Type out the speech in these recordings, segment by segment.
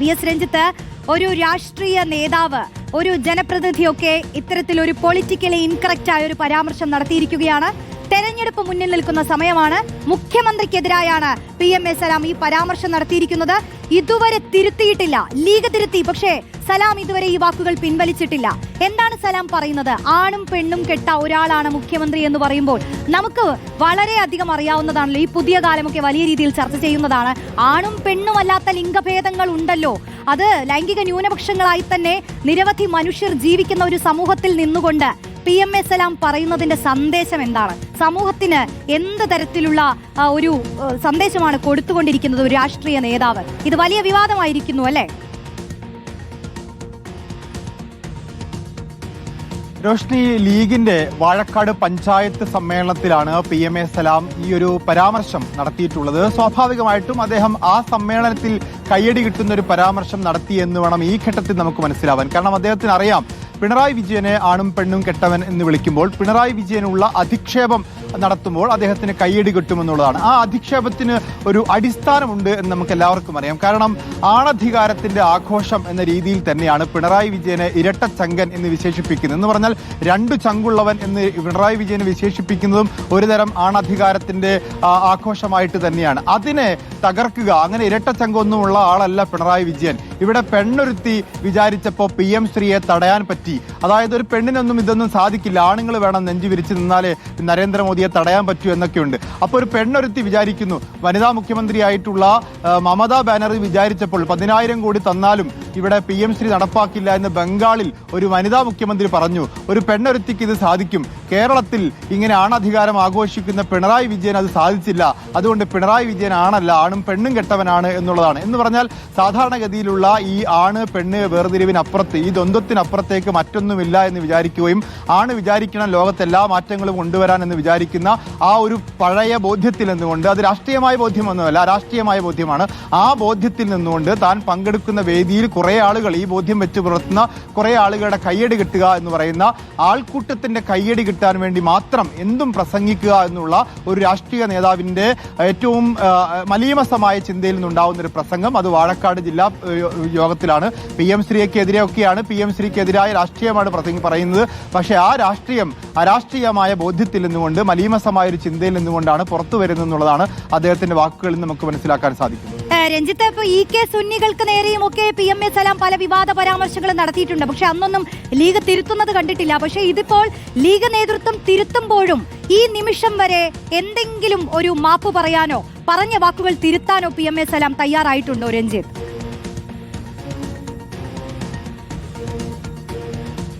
V S Ranjith ഒരു രാഷ്ട്രീയ നേതാവ് ഒരു ജനപ്രതിനിധിയൊക്കെ ഇത്തരത്തിൽ ഒരു പൊളിറ്റിക്കലി ഇൻകറക്റ്റ് ആയ ഒരു പരാമർശം നടത്തിയിരിക്കുകയാണ്. തെരഞ്ഞെടുപ്പ് മുന്നിൽ നിൽക്കുന്ന സമയമാണ് മുഖ്യമന്ത്രിക്കെതിരായാണ് പി എം എ സലാം ഈ പരാമർശം നടത്തിയിരിക്കുന്നത്. ഇതുവരെ തിരുത്തിയിട്ടില്ല. ലീഗ് തിരുത്തി. പക്ഷേ സലാം ഇതുവരെ ഈ വാക്കുകൾ പിൻവലിച്ചിട്ടില്ല. എന്താണ് സലാം പറയുന്നത്? ആണും പെണ്ണും കെട്ട ഒരാളാണ് മുഖ്യമന്ത്രി എന്ന് പറയുമ്പോൾ നമുക്ക് വളരെയധികം അറിയാവുന്നതാണല്ലോ ഈ പുതിയ കാലമൊക്കെ വലിയ രീതിയിൽ ചർച്ച ചെയ്യുന്നതാണ്. ആണും പെണ്ണും അല്ലാത്ത ലിംഗഭേദങ്ങൾ ഉണ്ടല്ലോ. അത് ലൈംഗിക ന്യൂനപക്ഷങ്ങളായി തന്നെ നിരവധി മനുഷ്യർ ജീവിക്കുന്ന ഒരു സമൂഹത്തിൽ നിന്നുകൊണ്ട് പി എം എസ് എല്ലാം പറയുന്നതിന്റെ സന്ദേശം എന്താണ്? സമൂഹത്തിന് എന്ത് തരത്തിലുള്ള ഒരു സന്ദേശമാണ് കൊടുത്തുകൊണ്ടിരിക്കുന്നത് ഒരു രാഷ്ട്രീയ നേതാവ്? ഇത് വലിയ വിവാദമായിരിക്കുന്നു അല്ലേ? രോഷ്നി ലീഗിന്റെ വാഴക്കാട് പഞ്ചായത്ത് സമ്മേളനത്തിലാണ് പി എം എ സലാം ഈ ഒരു പരാമർശം നടത്തിയിട്ടുള്ളത്. സ്വാഭാവികമായിട്ടും അദ്ദേഹം ആ സമ്മേളനത്തിൽ കയ്യടി കിട്ടുന്ന ഒരു പരാമർശം നടത്തി എന്ന് വേണം ഈ ഘട്ടത്തിൽ നമുക്ക് മനസ്സിലാവാൻ. കാരണം അദ്ദേഹത്തിന് അറിയാം പിണറായി വിജയനെ ആണും പെണ്ണും കെട്ടവൻ എന്ന് വിളിക്കുമ്പോൾ പിണറായി വിജയനുള്ള അധിക്ഷേപം നടത്തുമ്പോൾ അദ്ദേഹത്തിന് കയ്യടി കിട്ടുമെന്നുള്ളതാണ്. ആ അധിക്ഷേപത്തിന് ഒരു അടിസ്ഥാനമുണ്ട് എന്ന് നമുക്ക് എല്ലാവർക്കും അറിയാം. കാരണം ആണധികാരത്തിന്റെ ആഘോഷം എന്ന രീതിയിൽ തന്നെയാണ് പിണറായി വിജയനെ ഇരട്ട ചങ്കൻ എന്ന് വിശേഷിപ്പിക്കുന്നത്. എന്ന് പറഞ്ഞാൽ രണ്ടു ചങ്കുള്ളവൻ എന്ന് പിണറായി വിജയനെ വിശേഷിപ്പിക്കുന്നതും ഒരുതരം ആണധികാരത്തിന്റെ ആഘോഷമായിട്ട് തന്നെയാണ്. അതിനെ തകർക്കുക അങ്ങനെ ഇരട്ട ചങ്കൊന്നുമുള്ള ആളല്ല പിണറായി വിജയൻ. ഇവിടെ പെണ്ണൊരുത്തി വിചാരിച്ചപ്പോൾ പി എം ശ്രീയെ തടയാൻ പറ്റി. അതായത് ഒരു പെണ്ണിനൊന്നും ഇതൊന്നും സാധിക്കില്ല. ആണുങ്ങൾ വേണം നെഞ്ചു വിരിച്ച് നിന്നാലേ നരേന്ദ്രമോദിയെ തടയാൻ പറ്റൂ എന്നൊക്കെയുണ്ട്. അപ്പോൾ ഒരു പെണ്ണൊരുത്തി വിചാരിക്കുന്നു വനിതാ മുഖ്യമന്ത്രിയായിട്ടുള്ള മമതാ ബാനർജി വിചാരിച്ചപ്പോൾ പതിനായിരം കോടി തന്നാലും ഇവിടെ പി എം ശ്രീ നടപ്പാക്കില്ല എന്ന് ബംഗാളിൽ ഒരു വനിതാ മുഖ്യമന്ത്രി പറഞ്ഞു. ഒരു പെണ്ണൊരുത്തിക്ക് ഇത് സാധിക്കും. കേരളത്തിൽ ഇങ്ങനെ ആണധികാരം ആഘോഷിക്കുന്ന പിണറായി വിജയൻ അത് സാധിച്ചില്ല. അതുകൊണ്ട് പിണറായി വിജയൻ ആണല്ല ആണും പെണ്ണും കെട്ടവനാണ് എന്നുള്ളതാണ്. എന്ന് പറഞ്ഞാൽ സാധാരണഗതിയിലുള്ള ഈ ആണ് പെണ്ണ് വേർതിരിവിനപ്പുറത്ത് ഈ ദ്വന്ദ്വത്തിനപ്പുറത്തേക്ക് മറ്റൊന്നുമില്ല എന്ന് വിചാരിക്കുകയും ആണ് വിചാരിക്കണം ലോകത്ത് എല്ലാ മാറ്റങ്ങളും കൊണ്ടുവരാൻ എന്ന് വിചാരിക്കുന്ന ആ ഒരു പഴയ ബോധ്യത്തിൽ നിന്നുകൊണ്ട് അത് രാഷ്ട്രീയമായ ബോധ്യമൊന്നുമല്ല രാഷ്ട്രീയമായ ബോധ്യമാണ്. ആ ബോധ്യത്തിൽ നിന്നുകൊണ്ട് താൻ പങ്കെടുക്കുന്ന വേദിയിൽ കുറെ ആളുകൾ ഈ ബോധ്യം വെച്ച് പുലർത്തുന്ന കുറേ ആളുകളുടെ കയ്യടി കിട്ടുക എന്ന് പറയുന്ന ആൾക്കൂട്ടത്തിന്റെ കയ്യടി കിട്ടാൻ വേണ്ടി മാത്രം എന്തും പ്രസംഗിക്കുക എന്നുള്ള ഒരു രാഷ്ട്രീയ നേതാവിന്റെ ഏറ്റവും മലീമസമായ ചിന്തയിൽ നിന്നുണ്ടാവുന്ന ഒരു പ്രസംഗം. അത് വാഴക്കാട് ജില്ലാ യോഗത്തിലാണ്. പി എം ശ്രീക്കെതിരെ ഒക്കെയാണ് പി എം ശ്രീക്കെതിരായ രാഷ്ട്രീയമാണ് പറയുന്നത്. പക്ഷേ ആ രാഷ്ട്രീയം അരാഷ്ട്രീയമായ ബോധ്യത്തിൽ നിന്നുകൊണ്ട് മലീമസമായ ഒരു ചിന്തയിൽ നിന്നുകൊണ്ടാണ് പുറത്തു വരുന്നത് എന്നുള്ളതാണ് അദ്ദേഹത്തിന്റെ വാക്കുകളിൽ നമുക്ക് മനസ്സിലാക്കാൻ സാധിക്കുന്നത്. രഞ്ജിത്ത് ഇപ്പൊ ഇ കെ സുന്നികൾക്ക് നേരെയും ഒക്കെ പി എം എ സലാം പല വിവാദ പരാമർശങ്ങൾ നടത്തിയിട്ടുണ്ട്. പക്ഷെ അന്നൊന്നും ലീഗ് തിരുത്തുന്നത് കണ്ടിട്ടില്ല. പക്ഷെ ഇതിപ്പോൾ ലീഗ് നേതൃത്വം തിരുത്തുമ്പോഴും ഈ നിമിഷം വരെ എന്തെങ്കിലും ഒരു മാപ്പ് പറയാനോ പറഞ്ഞ വാക്കുകൾ തിരുത്താനോ പി എം എ സലാം തയ്യാറായിട്ടുണ്ടോ രഞ്ജിത്ത്?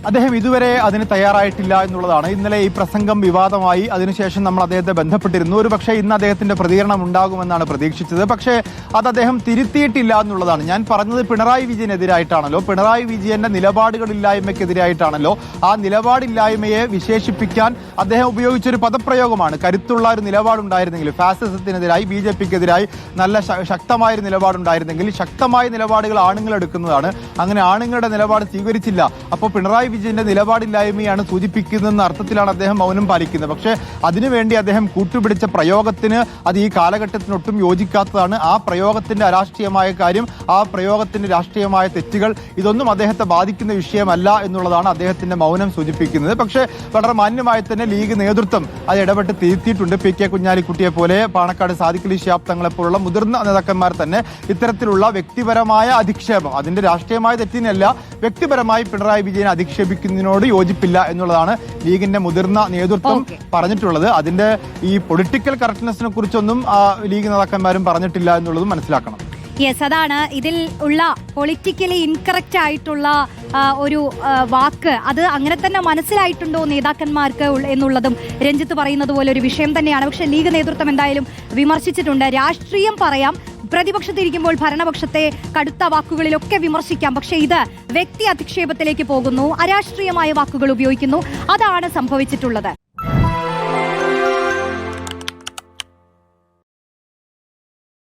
അദ്ദേഹം ഇതുവരെ അതിന് തയ്യാറായിട്ടില്ല എന്നുള്ളതാണ്. ഇന്നലെ ഈ പ്രസംഗം വിവാദമായി. അതിനുശേഷം നമ്മൾ അദ്ദേഹത്തെ ബന്ധപ്പെട്ടിരുന്നു. ഒരു പക്ഷേ ഇന്ന് അദ്ദേഹത്തിന്റെ പ്രതികരണം ഉണ്ടാകുമെന്നാണ് പ്രതീക്ഷിച്ചത്. പക്ഷേ അത് അദ്ദേഹം തിരുത്തിയിട്ടില്ല എന്നുള്ളതാണ്. ഞാൻ പറഞ്ഞത് പിണറായി വിജയനെതിരായിട്ടാണല്ലോ. പിണറായി വിജയന്റെ നിലപാടുകളില്ലായ്മയ്ക്കെതിരായിട്ടാണല്ലോ ആ നിലപാടില്ലായ്മയെ വിശേഷിപ്പിക്കാൻ അദ്ദേഹം ഉപയോഗിച്ചൊരു പദപ്രയോഗമാണ്. കരുത്തുള്ള ഒരു നിലപാടുണ്ടായിരുന്നെങ്കിൽ ഫാസിസത്തിനെതിരായി ബി ജെ പിക്കെതിരായി നല്ല ശക്തമായ ഒരു നിലപാടുണ്ടായിരുന്നെങ്കിൽ ശക്തമായ നിലപാടുകൾ ആണുങ്ങൾ എടുക്കുന്നതാണ്. അങ്ങനെ ആണുങ്ങളുടെ നിലപാട് സ്വീകരിച്ചില്ല. അപ്പോൾ പിണറായി വിജയന്റെ നിലപാടില്ലായ്മയാണ് സൂചിപ്പിക്കുന്നതെന്ന അർത്ഥത്തിലാണ് അദ്ദേഹം മൗനം പാലിക്കുന്നത്. പക്ഷേ അതിനുവേണ്ടി അദ്ദേഹം കൂട്ടുപിടിച്ച പ്രയോഗത്തിന് അത് ഈ കാലഘട്ടത്തിനൊട്ടും യോജിക്കാത്തതാണ്. ആ പ്രയോഗത്തിന്റെ അരാഷ്ട്രീയമായ കാര്യം ആ പ്രയോഗത്തിന്റെ രാഷ്ട്രീയമായ തെറ്റുകൾ ഇതൊന്നും അദ്ദേഹത്തെ ബാധിക്കുന്ന വിഷയമല്ല എന്നുള്ളതാണ് അദ്ദേഹത്തിന്റെ മൗനം സൂചിപ്പിക്കുന്നത്. പക്ഷേ വളരെ മാന്യമായി തന്നെ ലീഗ് നേതൃത്വം അത് ഇടപെട്ട് തിരുത്തിയിട്ടുണ്ട്. പി കെ കുഞ്ഞാലിക്കുട്ടിയെ പോലെ പാണക്കാട് സാദിഖലി ശിഹാബ് തങ്ങളെ പോലുള്ള മുതിർന്ന നേതാക്കന്മാർ തന്നെ ഇത്തരത്തിലുള്ള വ്യക്തിപരമായ അധിക്ഷേപം അതിന്റെ രാഷ്ട്രീയമായ തെറ്റിനല്ല വ്യക്തിപരമായി പിണറായി വിജയനെ അധിക്ഷേപിക്കുന്നതിനോട് യോജിപ്പില്ല എന്നുള്ളതാണ് ലീഗിന്റെ മുതിർന്ന നേതൃത്വം. പറഞ്ഞിട്ടുള്ളത്. അതിന്റെ ഈ പൊളിറ്റിക്കൽ കറക്റ്റ്നെസിനെ കുറിച്ചൊന്നും ലീഗ് നേതാക്കന്മാരും പറഞ്ഞിട്ടില്ല എന്നുള്ളതും മനസ്സിലാക്കണം. യെസ് അതാണ്. ഇതിൽ ഉള്ള പൊളിറ്റിക്കലി ഇൻകറക്റ്റ് ആയിട്ടുള്ള ഒരു വാക്ക്. അത് അങ്ങനെ തന്നെ മനസ്സിലായിട്ടുണ്ടോ നേതാക്കന്മാർക്ക് എന്നുള്ളതും രഞ്ജിത്ത് പറയുന്നത് പോലെ ഒരു വിഷയം തന്നെയാണ്. പക്ഷെ ലീഗ് നേതൃത്വം എന്തായാലും വിമർശിച്ചിട്ടുണ്ട്. രാഷ്ട്രീയം പറയാം പ്രതിപക്ഷത്തിരിക്കുമ്പോൾ ഭരണപക്ഷത്തെ കടുത്ത വാക്കുകളിലൊക്കെ വിമർശിക്കാം. പക്ഷേ ഇത് വ്യക്തി അധിക്ഷേപത്തിലേക്ക് പോകുന്നു. അരാഷ്ട്രീയമായ വാക്കുകൾ ഉപയോഗിക്കുന്നു. അതാണ് സംഭവിച്ചിട്ടുള്ളത്.